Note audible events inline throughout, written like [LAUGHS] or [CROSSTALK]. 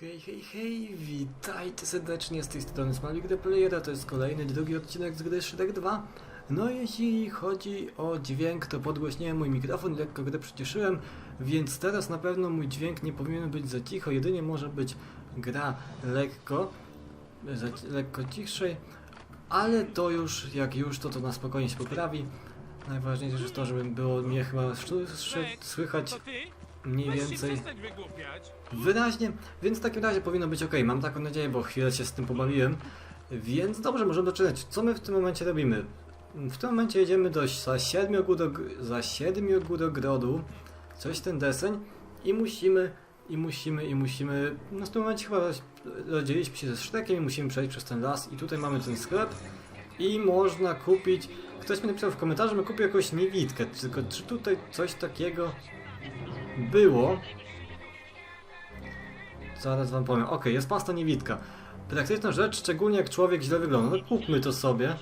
Hej, hej, hej, witajcie serdecznie z tej strony Smalik The Playera, to jest kolejny, drugi odcinek z gry Shredder 2. No jeśli chodzi o dźwięk, to podgłośniłem mój mikrofon, lekko grę przyciszyłem, więc teraz na pewno mój dźwięk nie powinien być za cicho, jedynie może być gra lekko, za, lekko ciszej, ale to już, jak już, to to na spokojnie się poprawi. Najważniejsze jest to, żeby było mnie chyba słychać? Mniej więcej wyraźnie, więc w takim razie powinno być ok. Mam taką nadzieję, bo chwilę się z tym pobawiłem. Więc dobrze, możemy zaczynać. Co my w tym momencie robimy? W tym momencie jedziemy do za siedmiu do, za coś ten deseń i musimy, i musimy, i musimy, no w tym momencie chyba rozdzieliliśmy się ze Szrekiem i musimy przejść przez ten las i tutaj mamy ten sklep i można kupić, ktoś mi napisał w komentarzu, że kupił jakąś niewidkę, tylko czy tutaj coś takiego było? Zaraz wam powiem. Ok, jest pasta niewidka. Praktyczna rzecz, szczególnie jak człowiek źle wygląda. No kupmy to sobie.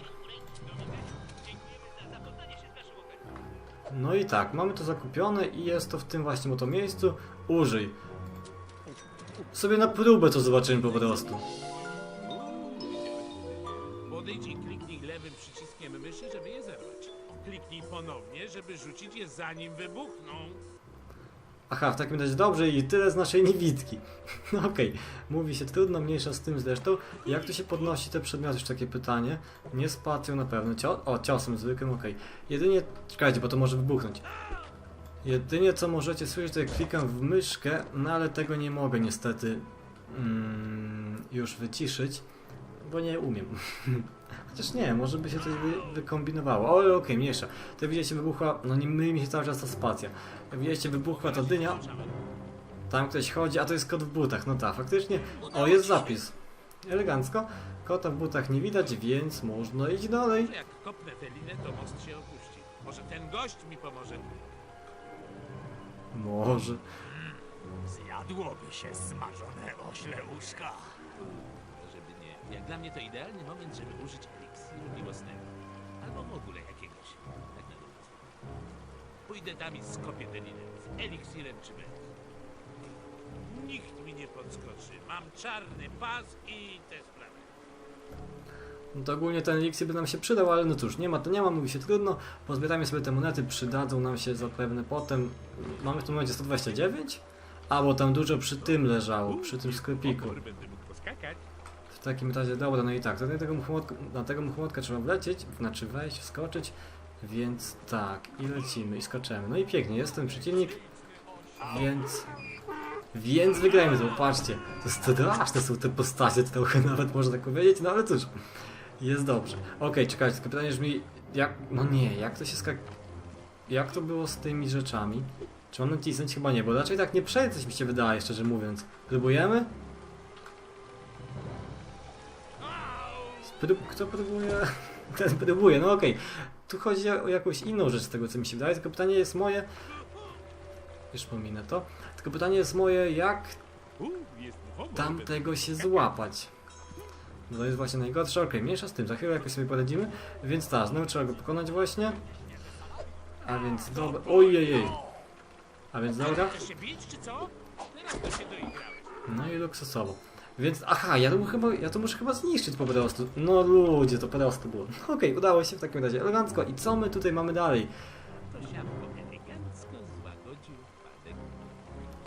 No i tak, mamy to zakupione i jest to w tym właśnie oto miejscu. Użyj. Sobie na próbę to zobaczymy po prostu. Podejdź i kliknij lewym przyciskiem myszy, żeby je zerwać. Kliknij ponownie, żeby rzucić je zanim wybuchną. Aha, w takim razie dobrze i tyle z naszej niewidki. [LAUGHS] No okej, mówi się trudno, mniejsza z tym zresztą. Jak to się podnosi te przedmioty? Już takie pytanie. Nie spacją na pewno. Cio o, ciosem zwykłym, okej. Jedynie, czekajcie, bo to może wybuchnąć. Jedynie co możecie słyszeć, to jak klikam w myszkę, no ale tego nie mogę niestety mm, już wyciszyć, bo nie umiem. [LAUGHS] Chociaż nie, może by się coś wy, wykombinowało. O, okej, mniejsza. To widzicie, wybuchła, no nie myli mi się cały czas ta spacja. Widzicie, wybuchła ta dynia. Tam ktoś chodzi, a to jest kot w butach. No tak, faktycznie. O, jest zapis. Elegancko. Kota w butach nie widać, więc można iść dalej. Może jak kopnę tę linę, to most się opuści. Może ten gość mi pomoże. Może. Zjadłoby się smażone ośle uszka. Żeby nie. Jak dla mnie to idealny moment, żeby użyć miłosnego. Albo w ogóle jakiegoś. Tak na luzie. Pójdę tam i skopię tę linę. Z eliksirem czy bez. Nikt mi nie podskoczy. Mam czarny pas i te sprawy. No to ogólnie ten eliksir by nam się przydał, ale no cóż, nie ma to nie ma, mówi się trudno. Pozbieramy sobie te monety, przydadzą nam się zapewne potem. Mamy w tym momencie 129? A, bo tam dużo przy tym leżało, przy tym sklepiku. Opór będę mógł poskakać. Takim razie, dobra, no i tak, do tego na tego muchomotka trzeba wlecieć, znaczy wejść, wskoczyć, więc tak, i lecimy, i skaczemy. No i pięknie, jest ten przeciwnik, więc... Więc wygrajmy to, patrzcie, to straszne są te postacie, trochę [LAUGHS] nawet można tak powiedzieć, no ale cóż, jest dobrze. Okej, czekajcie, tylko pytanie brzmi, jak, no nie, jak to się skak... Jak to było z tymi rzeczami? Czy mam nacisnąć? Chyba nie, bo raczej tak nie przejdę, coś mi się wydaje, szczerze mówiąc. Próbujemy? Kto próbuje? [LAUGHS] Ten próbuje, no okej. Tu chodzi o jakąś inną rzecz z tego, co mi się wydaje, tylko pytanie jest moje... Już pominę to. Tylko pytanie jest moje, jak muchomor. tamtego się złapać? No to jest właśnie najgorsze. Okej, mniejsza z tym, za chwilę jakoś sobie poradzimy. Więc tak, znowu trzeba go pokonać właśnie. A więc dobra... Ojej! A więc dobra. No i luksusowo. Więc, aha, ja to, chyba, ja to muszę chyba zniszczyć po prostu. No ludzie, to prosto było. [LAUGHS] Okej, udało się w takim razie elegancko. I co my tutaj mamy dalej?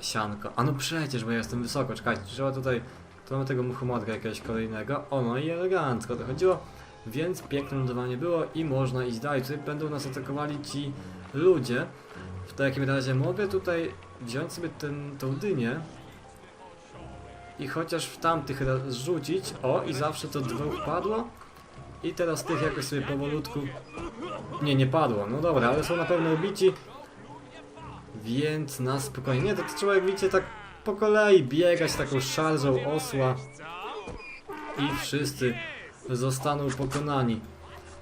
Sianko. A no przecież, bo ja jestem wysoko. Czekajcie, trzeba tutaj... Tu mamy tego muchomotka jakiegoś kolejnego. O, no i elegancko to chodziło. Więc piękne lądowanie było i można iść dalej. Tutaj będą nas atakowali ci ludzie. W takim razie mogę tutaj wziąć sobie ten, tą dynię i chociaż w tamtych rzucić. O, i zawsze to dwóch padło. I teraz tych jakoś sobie powolutku... Nie, nie padło. No dobra, ale są na pewno ubici. Więc na spokojnie. Nie, to trzeba jak widzicie tak po kolei biegać taką szarżą osła i wszyscy zostaną pokonani.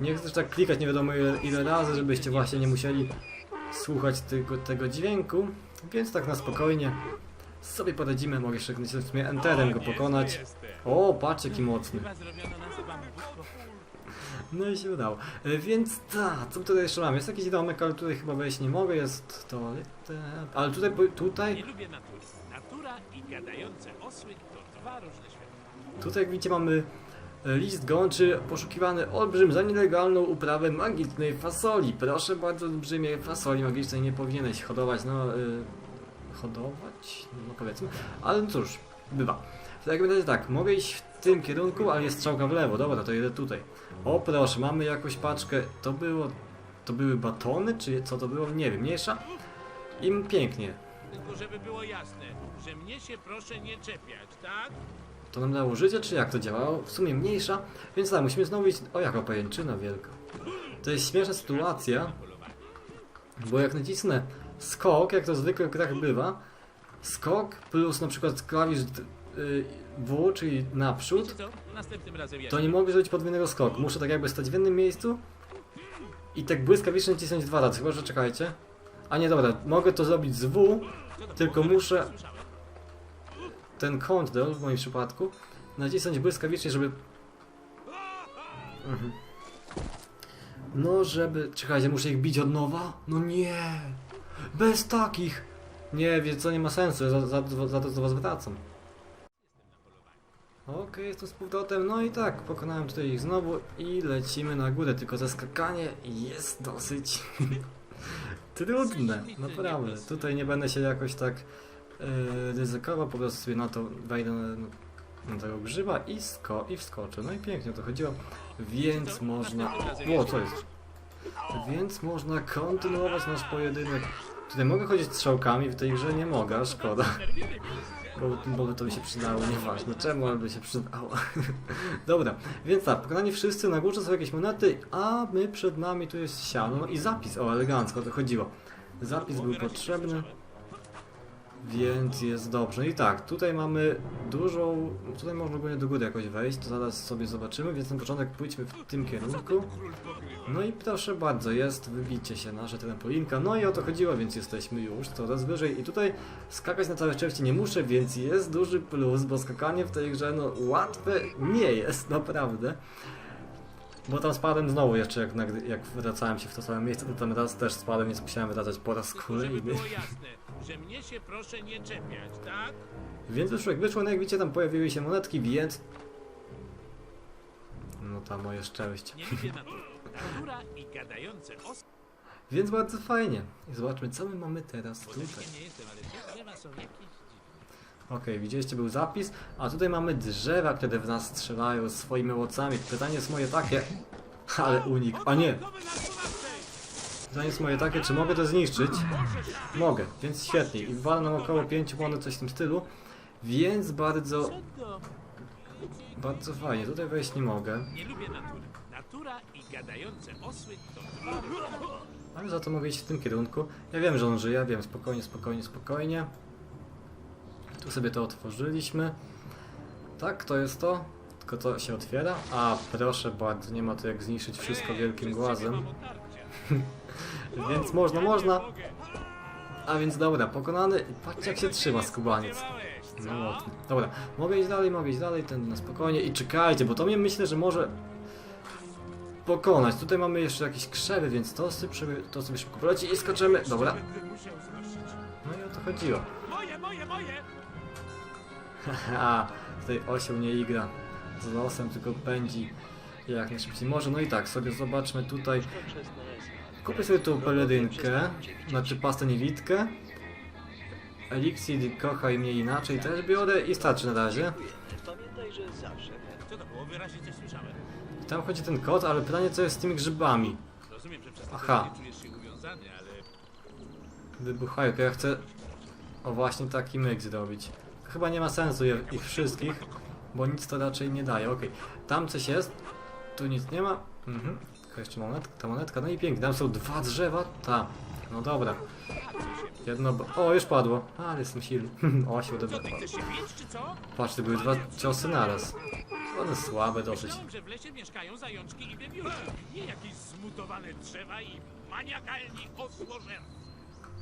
Nie chcę też tak klikać nie wiadomo ile, ile razy, żebyście właśnie nie musieli słuchać tego, tego dźwięku, więc tak na spokojnie sobie poradzimy, mogę jeszcze w sumie enterem go pokonać. O, patrz jaki mocny. No i się udało. E, Więc tak, co tutaj jeszcze mam? Jest jakiś domek, ale tutaj chyba wejść nie mogę, jest toaleta. Ale tutaj, tutaj. Tutaj jak widzicie mamy e, list gończy, poszukiwany olbrzym za nielegalną uprawę magicznej fasoli. Proszę bardzo, olbrzymie fasoli magicznej nie powinieneś hodować, no... Y, hodować? No powiedzmy. Ale no cóż, bywa. W takim razie tak, mogę iść w tym kierunku, ale jest strzałka w lewo. Dobra, to jedę tutaj. O proszę, mamy jakąś paczkę. To było... To były batony, czy co to było? Nie wiem, mniejsza. Im pięknie. Tylko żeby było jasne, że mnie się proszę nie czepiać, tak? To nam dało życie, czy jak to działało? W sumie mniejsza, więc tak, musimy znowu iść... O, jaka pajęczyna wielka. To jest śmieszna sytuacja, bo jak nacisnę skok, jak to zwykle w grach bywa, skok plus na przykład klawisz y, W, czyli naprzód, to nie mogę zrobić podwójnego skoku. Muszę tak jakby stać w jednym miejscu i tak błyskawicznie nacisnąć dwa razy, chyba że czekajcie. A nie, dobra, mogę to zrobić z W, tylko muszę ten control w moim przypadku nacisnąć błyskawicznie, żeby... Mhm. No, żeby... Czekajcie, muszę ich bić od nowa? No nie! Bez takich! Nie, wie co, nie ma sensu, za, za, za to do was wracam. Okej, jestem z powrotem, no i tak, pokonałem tutaj ich znowu i lecimy na górę, tylko to skakanie jest dosyć [LAUGHS] trudne, naprawdę. Tutaj nie będę się jakoś tak e, ryzykował, po prostu sobie na to wejdę na, na tego grzyba i, sko i wskoczę. No i pięknie to chodziło, więc można... O, co jest? Więc można kontynuować nasz pojedynek. Tutaj mogę chodzić strzałkami, w tej grze nie mogę, szkoda. Bo, bo by to by się przydało, nieważne czemu, ale by się przydało. [LAUGHS] Dobra, więc tak, pokonani wszyscy, na górze są jakieś monety, a my przed nami tu jest siano no i zapis, o elegancko to chodziło. Zapis był potrzebny, więc jest dobrze. I tak, tutaj mamy dużą, tutaj można ogólnie do góry jakoś wejść, to zaraz sobie zobaczymy, więc na początek pójdźmy w tym kierunku. No i proszę bardzo, jest, wybicie się nasze trampolinka, no i o to chodziło, więc jesteśmy już coraz wyżej i tutaj skakać na całe szczęście nie muszę, więc jest duży plus, bo skakanie w tej grze, no łatwe nie jest, [LAUGHS] naprawdę. Bo tam spadłem znowu jeszcze, jak, jak wracałem się w to samo miejsce, to tam raz też spadłem, więc musiałem wracać po raz żeby kolejny. było [LAUGHS] jasne, że mnie się proszę nie czepiać, tak? Więc wyszło jak wyszło, no jak widzicie tam pojawiły się monetki, więc... No tam moje szczęście. Nie lubię natury. Natura i gadające osły. Więc bardzo fajnie. I zobaczmy, co my mamy teraz tutaj. Nie jestem, ale te drzewa są jakieś Okej, widzieliście, był zapis, a tutaj mamy drzewa, które w nas strzelają swoimi owocami. Pytanie jest moje takie... [LAUGHS] Ale unik. A nie! Pytanie jest moje takie, czy mogę to zniszczyć? Mogę, więc świetnie. I wala nam około 5 monet, coś w tym stylu. Więc bardzo, bardzo fajnie. Tutaj wejść nie mogę. Nie lubię natury. Natura i gadające osły to Ale za to mogę iść w tym kierunku. Ja wiem, że on żyje, wiem, spokojnie, spokojnie, spokojnie. Sobie to otworzyliśmy. Tak, to jest to. Tylko to się otwiera. A, proszę bardzo, nie ma tu jak zniszczyć wszystko wielkim głazem. [LAUGHS] Więc można, można. A więc dobra, pokonany. Patrzcie jak się trzyma skubaniec. No ładnie. Dobra, mogę iść dalej, mogę iść dalej, ten na spokojnie. I czekajcie, bo to mnie myślę, że może pokonać. Tutaj mamy jeszcze jakieś krzewy, więc to sobie, to sobie szybko poleci i skaczemy. Dobra. No i o to chodziło. [LAUGHS] Haha, tutaj osioł nie igra z losem, tylko pędzi jak najszybciej może. No i tak, sobie zobaczmy tutaj. Kupię sobie tą pelerynkę, znaczy pastę niewidkę. Elixir kocha i mnie inaczej też biorę i starczy na razie. Tam chodzi ten kot, ale pytanie co jest z tymi grzybami. Aha. Wybuchają, to ja chcę o właśnie taki myk zrobić. Chyba nie ma sensu je, ich wszystkich, bo nic to raczej nie daje. Okej, tam coś jest, tu nic nie ma. Mhm. Tylko jeszcze monetka, ta monetka, no i pięknie. Tam są dwa drzewa, ta. No dobra. Jedno, o już padło, ale jestem silny. [LAUGHS] o, się udało. Patrz, to były dwa ciosy naraz. One słabe dosyć. Że w lesie mieszkają zajączki i. Nie jakieś zmutowane drzewa i maniakalni osłożercy.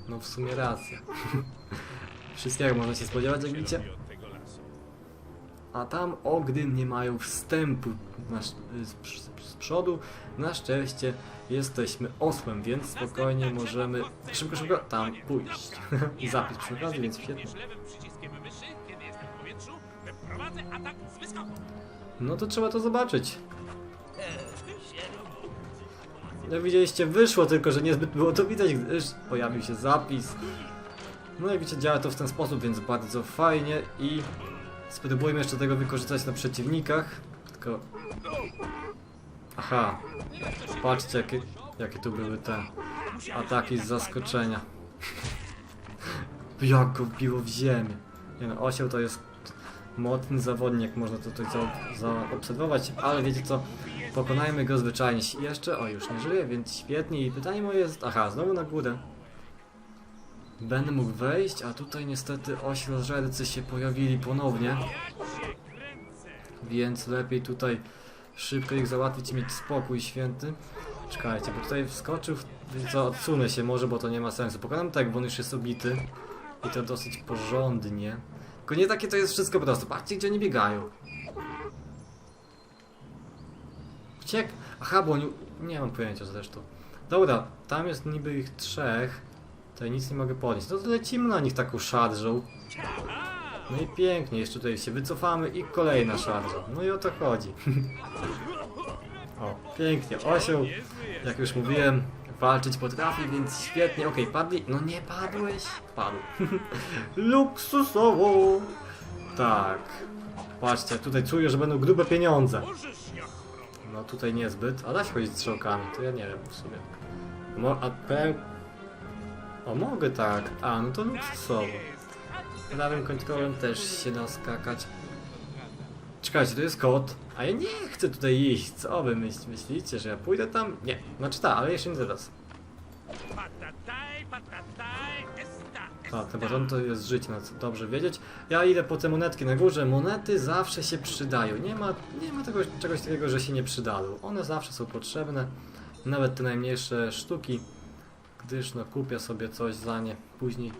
No w sumie racja. [LAUGHS] Wszystkiego można się spodziewać, jak widzicie. A tam ogry nie mają wstępu na, z, z przodu. Na szczęście jesteśmy osłem, więc spokojnie możemy szybko, szybko tam pójść. I [LAUGHS] zapisz przy okazji, więc świetnie. No to trzeba to zobaczyć. Jak widzieliście, wyszło, tylko że niezbyt było to widać, gdyż pojawił się zapis. No i widzicie, działa to w ten sposób, więc bardzo fajnie i spróbujmy jeszcze tego wykorzystać na przeciwnikach. Tylko... Aha, patrzcie jakie, jakie tu były te ataki z zaskoczenia. [LAUGHS] Jak go wbiło w ziemię. Nie no, osioł to jest mocny zawodnik, można to tutaj za, zaobserwować, ale wiecie co, pokonajmy go zwyczajnie. Jeszcze, o już nie żyje, więc świetnie i pytanie moje jest, aha, znowu na górę. Będę mógł wejść, a tutaj niestety oślżercy się pojawili ponownie. Więc lepiej tutaj szybko ich załatwić i mieć spokój święty. Czekajcie, bo tutaj wskoczył, co, odsunę się może, bo to nie ma sensu. Pokonam tak, bo on już jest obity. I to dosyć porządnie. Tylko nie takie to jest wszystko proste. Patrzcie, gdzie oni biegają. Uciek? Aha, bo oni... Nie mam pojęcia zresztą. Dobra, tam jest niby ich trzech. Tutaj nic nie mogę podnieść. No to lecimy na nich taką szarżą. No i pięknie, jeszcze tutaj się wycofamy i kolejna szarża. No i o to chodzi. [LAUGHS] o, pięknie. Osioł, jak już mówiłem, walczyć potrafi, więc świetnie. Okej, padli. No nie padłeś? Padł. [LAUGHS] Luksusowo. Tak. Patrzcie, tutaj czuję, że będą grube pieniądze. No tutaj niezbyt, a da się chodzić strzałkami, to ja nie wiem w sumie. A. O, mogę tak. A, no to luksusowo. Prawym kontrolem też się da skakać. Czekajcie, to jest kot. A ja nie chcę tutaj iść. Co wy myśl, myślicie, że ja pójdę tam? Nie. Znaczy tak, ale jeszcze nie teraz. Baton to jest życie, no co dobrze wiedzieć. Ja idę po te monetki na górze. Monety zawsze się przydają. Nie ma, nie ma tego, czegoś takiego, że się nie przydają. One zawsze są potrzebne. Nawet te najmniejsze sztuki. Gdyż no kupię sobie coś za nie później.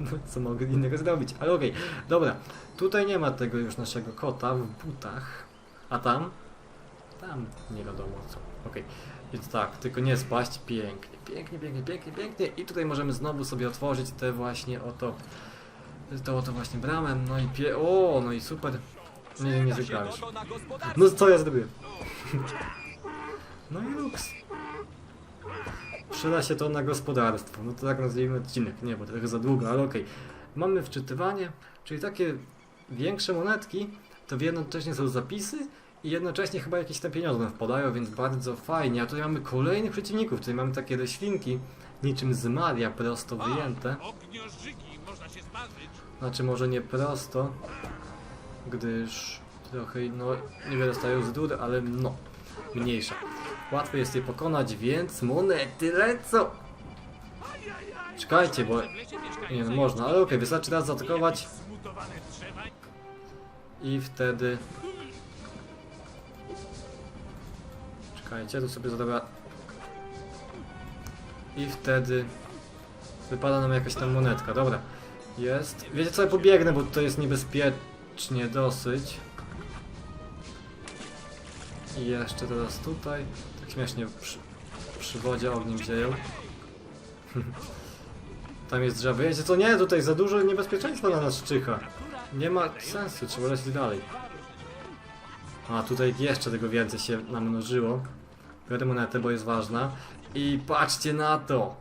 no [LAUGHS] co mogę innego zrobić. Ale okej, dobra. Tutaj nie ma tego już naszego kota w butach. A tam? Tam nie wiadomo co. Okej. Więc tak, tylko nie spaść. Pięknie, pięknie, pięknie, pięknie, pięknie. I tutaj możemy znowu sobie otworzyć te właśnie oto, to oto właśnie bramę. No i pie... O, no i super. Nie, nie zgrałeś. No co ja zrobiłem? [LAUGHS] No i luks. Przyda się to na gospodarstwo. No to tak nazwijmy odcinek. Nie, bo trochę za długo, ale okej. Mamy wczytywanie, czyli takie większe monetki, to jednocześnie są zapisy i jednocześnie chyba jakieś tam pieniądze nam wpadają, więc bardzo fajnie. A tutaj mamy kolejnych przeciwników. Tutaj mamy takie roślinki, niczym z Maria prosto wyjęte. Można się. Znaczy może nie prosto, gdyż trochę no, nie wyrastają z dur, ale no, mniejsza. Łatwo jest je pokonać, więc monety lecą! Czekajcie, bo... Nie no, można, ale okej, wystarczy raz zaatakować i wtedy... Czekajcie, tu sobie zadała... I wtedy... Wypada nam jakaś tam monetka, dobra. Jest. Wiecie co, ja pobiegnę, bo to jest niebezpiecznie dosyć. I jeszcze teraz tutaj. Śmiesznie przy, przy wodzie ogniem zieją. Tam jest drzewo. Wiecie co, nie, tutaj za dużo niebezpieczeństwa na nas czyha. Nie ma sensu, trzeba lecieć dalej. A, tutaj jeszcze tego więcej się namnożyło. Biorę monetę, bo jest ważna. I patrzcie na to!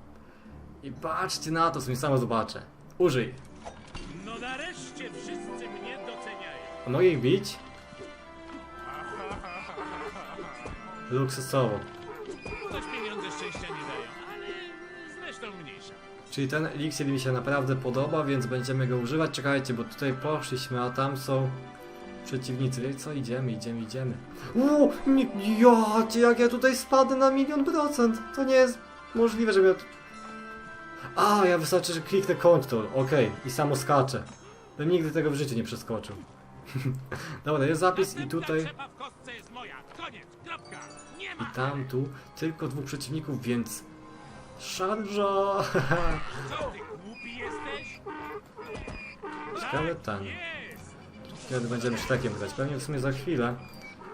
I patrzcie na to, sobie samo zobaczę. Użyj. No nareszcie wszyscy mnie doceniają. A mogę ich bić? Luksusowo. Choć pieniądze szczęścia nie dają, ale zresztą mniejsza. Czyli ten eliksir mi się naprawdę podoba, więc będziemy go używać. Czekajcie, bo tutaj poszliśmy, a tam są przeciwnicy. Wiecie co? Idziemy, idziemy, idziemy. Uuu, jacie, jak ja tutaj spadnę na milion procent. To nie jest możliwe, żebym ja... tu- A, ja wystarczy, że kliknę control. Okej, i samo skaczę. Bym nigdy tego w życiu nie przeskoczył. [LAUGHS] Dobra, jest zapis i tutaj... w kostce jest moja. Koniec, kropka. I tam, tu tylko dwóch przeciwników, więc... Szarża! Co ty głupi jesteś? Ciekawe ten. Jest. Kiedy będziemy sztekiem grać? Pewnie w sumie za chwilę.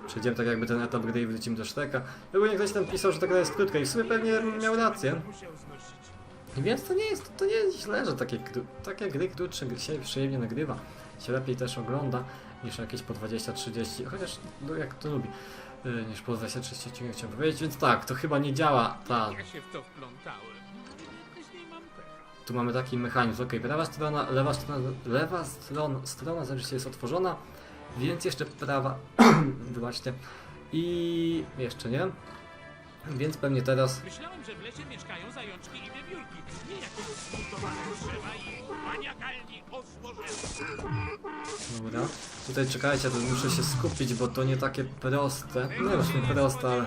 Przejdziemy tak jakby ten etap gry i wrócimy do szteka. Ogólnie ktoś tam pisał, że ta gra jest krótka i w sumie pewnie miał rację. Więc to nie jest, to nie jest źle, że takie, takie gry krótsze się przyjemnie nagrywa. się lepiej też ogląda niż jakieś po 20-30, chociaż no, jak to lubi, y, niż po 20-30 odcinkach chciałbym powiedzieć, więc tak, to chyba nie działa ta Ja się w to wplątałem. Mam pecha. tu mamy taki mechanizm, ok, prawa strona, lewa strona, lewa strona, strona zależy jest otworzona, więc jeszcze prawa, [CLEARS THROAT] wybaczcie, i jeszcze nie, więc pewnie teraz, Myślałem, że w lesie mieszkają zajączki i wiewiórki. Nie drzewa i maniakalni dobra, tutaj czekajcie, to muszę się skupić, bo to nie takie proste, nie właśnie proste, ale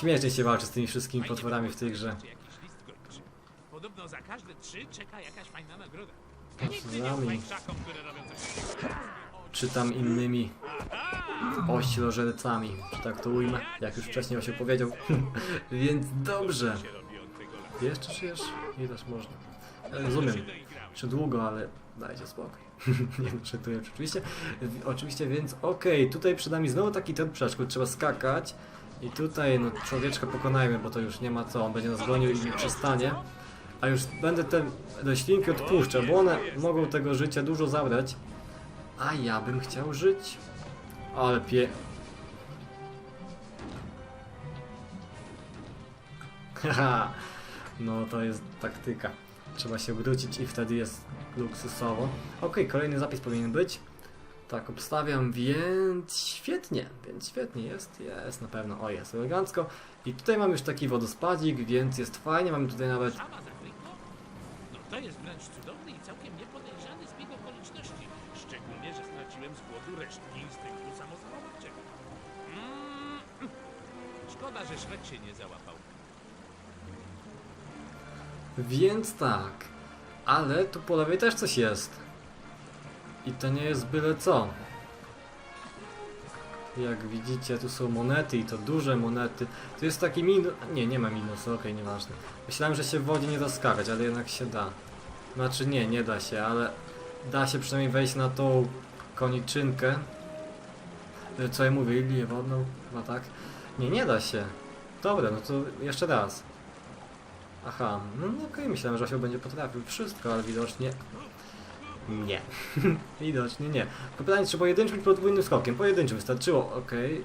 śmiesznie się walczy z tymi wszystkimi potworami w tej grze. Podobno za każde trzy czeka jakaś fajna nagroda. Nigdy nie ufaj które robią coś czy tam innymi oślożercami, czy tak to ujmę, jak już wcześniej się powiedział. [LAUGHS] Więc dobrze. Jeszcze żyjesz? Nie też można. Ja Rozumiem, czy długo, ale dajcie spokój. [LAUGHS] Nie no, czytuję oczywiście. Oczywiście, więc okej, tutaj przed nami znowu taki ten przeszkód, trzeba skakać. I tutaj no człowieczka pokonajmy, bo to już nie ma co, on będzie nas gonił i nie przestanie. A już będę te roślinki odpuszczał, bo one mogą tego życia dużo zabrać. A ja bym chciał żyć. Ale pie... Haha, no to jest taktyka. Trzeba się wrócić i wtedy jest luksusowo. Okej, kolejny zapis powinien być. Tak, obstawiam, więc świetnie, więc świetnie jest, jest na pewno, o jest elegancko. I tutaj mam już taki wodospadzik, więc jest fajnie, mamy tutaj nawet? No to jest wręcz cudowny i całkiem resztki instynktu samozachowawczego. Mm. Szkoda, że Szrek się nie załapał. Więc tak, ale tu po lewej też coś jest. I to nie jest byle co. Jak widzicie, tu są monety i to duże monety. Tu jest taki minus... Nie, nie ma minusu, okej, nieważne. Myślałem, że się w wodzie nie da skakać, ale jednak się da. Znaczy nie, nie da się, ale da się przynajmniej wejść na tą koniczynkę. Y, Co ja mówię, lilię wodną? Chyba tak. Nie, nie da się. Dobra, no to jeszcze raz. Aha, no no okej, myślałem, że osioł będzie potrafił wszystko, ale widocznie nie. [LAUGHS] widocznie nie. To pytanie, czy pojedynczym czy podwójnym skokiem? Pojedynczym wystarczyło, okej.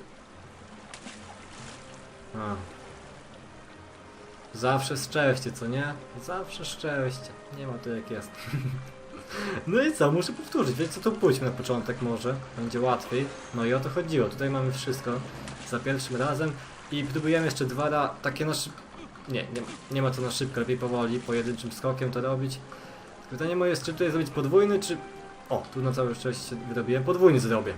A. Zawsze szczęście, co nie? Zawsze szczęście. Nie ma to jak jest. [LAUGHS] no i co, muszę powtórzyć, więc co tu pójdźmy na początek może, będzie łatwiej. No i o to chodziło, tutaj mamy wszystko za pierwszym razem i próbujemy jeszcze dwa ra takie na szyb... Nie, nie, nie ma to na szybko, lepiej powoli, pojedynczym skokiem to robić. Pytanie moje jest, czy tutaj zrobić podwójny, czy... O, tu na całe szczęście wyrobiłem, podwójny zrobię.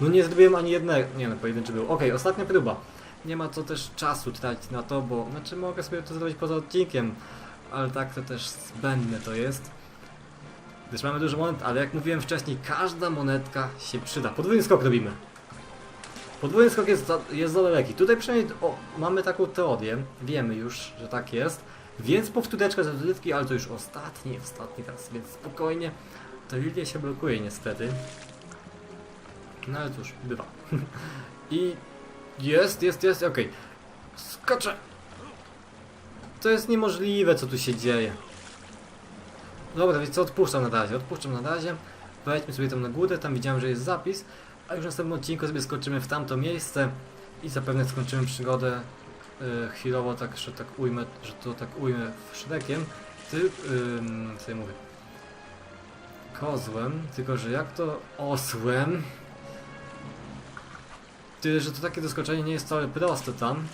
No nie zrobiłem ani jednego, nie no, pojedynczy był. Okej, ostatnia próba. Nie ma co też czasu tracić na to, bo... Znaczy mogę sobie to zrobić poza odcinkiem, ale tak to też zbędne to jest. Gdyż mamy dużo monet, ale jak mówiłem wcześniej, każda monetka się przyda. Podwójny skok robimy. Podwójny skok jest za, jest za daleki. Tutaj przynajmniej o, mamy taką teorię, wiemy już, że tak jest, więc powtóreczka z rozrywki, ale to już ostatni, ostatni raz, więc spokojnie. To Lilia się blokuje niestety. No ale cóż, bywa. [LAUGHS] I jest, jest, jest, okej. Skoczę! To jest niemożliwe, co tu się dzieje. Dobra, więc co, odpuszczam na razie, odpuszczam na razie. Wejdźmy sobie tam na górę, tam widziałem, że jest zapis. A już w następnym odcinku sobie skoczymy w tamto miejsce i zapewne skończymy przygodę y, chwilowo, tak, że tak ujmę, że to tak ujmę Szrekiem. Ty, ym, co ja mówię? Kozłem, tylko że jak to osłem? Ty, że to takie doskoczenie nie jest wcale proste tam.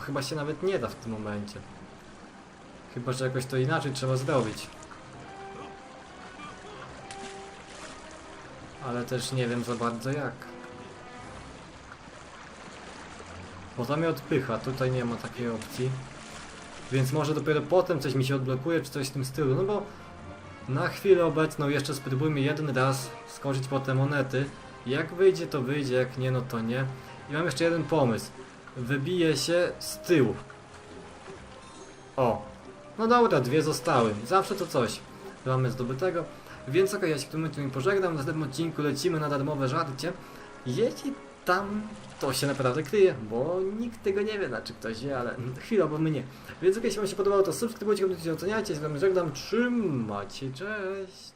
Chyba się nawet nie da w tym momencie. Chyba, że jakoś to inaczej trzeba zrobić. Ale też nie wiem za bardzo jak. Bo to mnie odpycha, tutaj nie ma takiej opcji. Więc może dopiero potem coś mi się odblokuje, czy coś w tym stylu. No bo na chwilę obecną jeszcze spróbujmy jeden raz skoczyć po te monety. Jak wyjdzie, to wyjdzie, jak nie, no to nie. I mam jeszcze jeden pomysł. Wybiję się z tyłu. O. No dobra, dwie zostały. Zawsze to coś. Mamy zdobytego. Więc okej, ja się w tym momencie pożegnam. W następnym odcinku lecimy na darmowe żarcie. Jeśli tam to się naprawdę kryje, bo nikt tego nie wie, znaczy ktoś wie, ale [LAUGHS] chwilowo my nie. Więc okej, jeśli wam się podobało, to subskrybujcie, komentujcie, oceniajcie. Z wami żegnam. Trzymajcie, cześć!